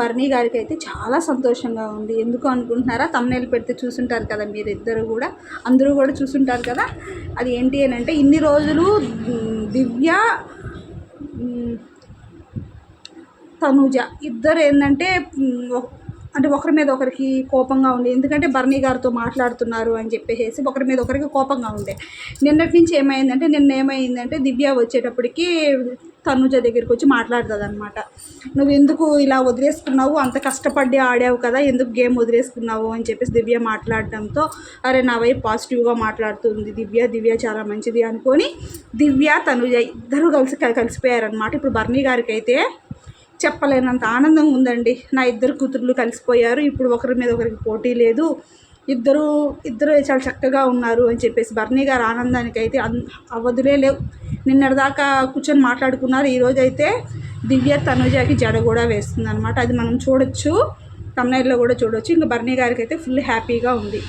వర్ణి గారికి అయితే చాలా సంతోషంగా ఉంది. ఎందుకు అనుకుంటున్నారా? తమ్నేలు పెడితే చూసుంటారు కదా మీరు ఇద్దరు కూడా. అందరూ కూడా చూసుంటారు కదా. అది ఏంటి అని అంటే ఇన్ని రోజులు దివ్య తనూజ ఇద్దరు ఏంటంటే అంటే ఒకరి మీద ఒకరికి కోపంగా ఉండే. ఎందుకంటే బర్నీ గారితో మాట్లాడుతున్నారు అని చెప్పేసి ఒకరి మీద ఒకరికి కోపంగా ఉండే. నిన్నటి నుంచి ఏమైందంటే నిన్న ఏమైందంటే దివ్య వచ్చేటప్పటికి తనుజ దగ్గరికి వచ్చి మాట్లాడుతుంది అనమాట నువ్వు ఎందుకు ఇలా వదిలేసుకున్నావు? అంత కష్టపడి ఆడావు కదా ఎందుకు గేమ్ వదిలేసుకున్నావు? అని చెప్పేసి దివ్య మాట్లాడడంతో అరే నా వైపు పాజిటివ్గా మాట్లాడుతుంది దివ్య దివ్య చాలా మంచిది అనుకొని దివ్య తనుజ ఇద్దరు కలిసి కలిసిపోయారనమాట ఇప్పుడు బర్నీ గారికి అయితే చెప్పలేనంత ఆనందంగా ఉందండి. నా ఇద్దరు కూతుర్లు కలిసిపోయారు. ఇప్పుడు ఒకరి మీద ఒకరికి పోటీ లేదు. ఇద్దరు ఇద్దరు చాలా చక్కగా ఉన్నారు అని చెప్పేసి బర్నీ గారు ఆనందానికి అయితే అన్ అవధులే లేవు. నిన్నటిదాకా కూర్చొని మాట్లాడుకున్నారు. ఈరోజు అయితే దివ్య తనుజాకి జడ కూడా వేస్తుంది అనమాట అది మనం చూడొచ్చు. తమిళనాడులో కూడా చూడొచ్చు. ఇంకా బర్నీ గారికి అయితే ఫుల్ హ్యాపీగా ఉంది.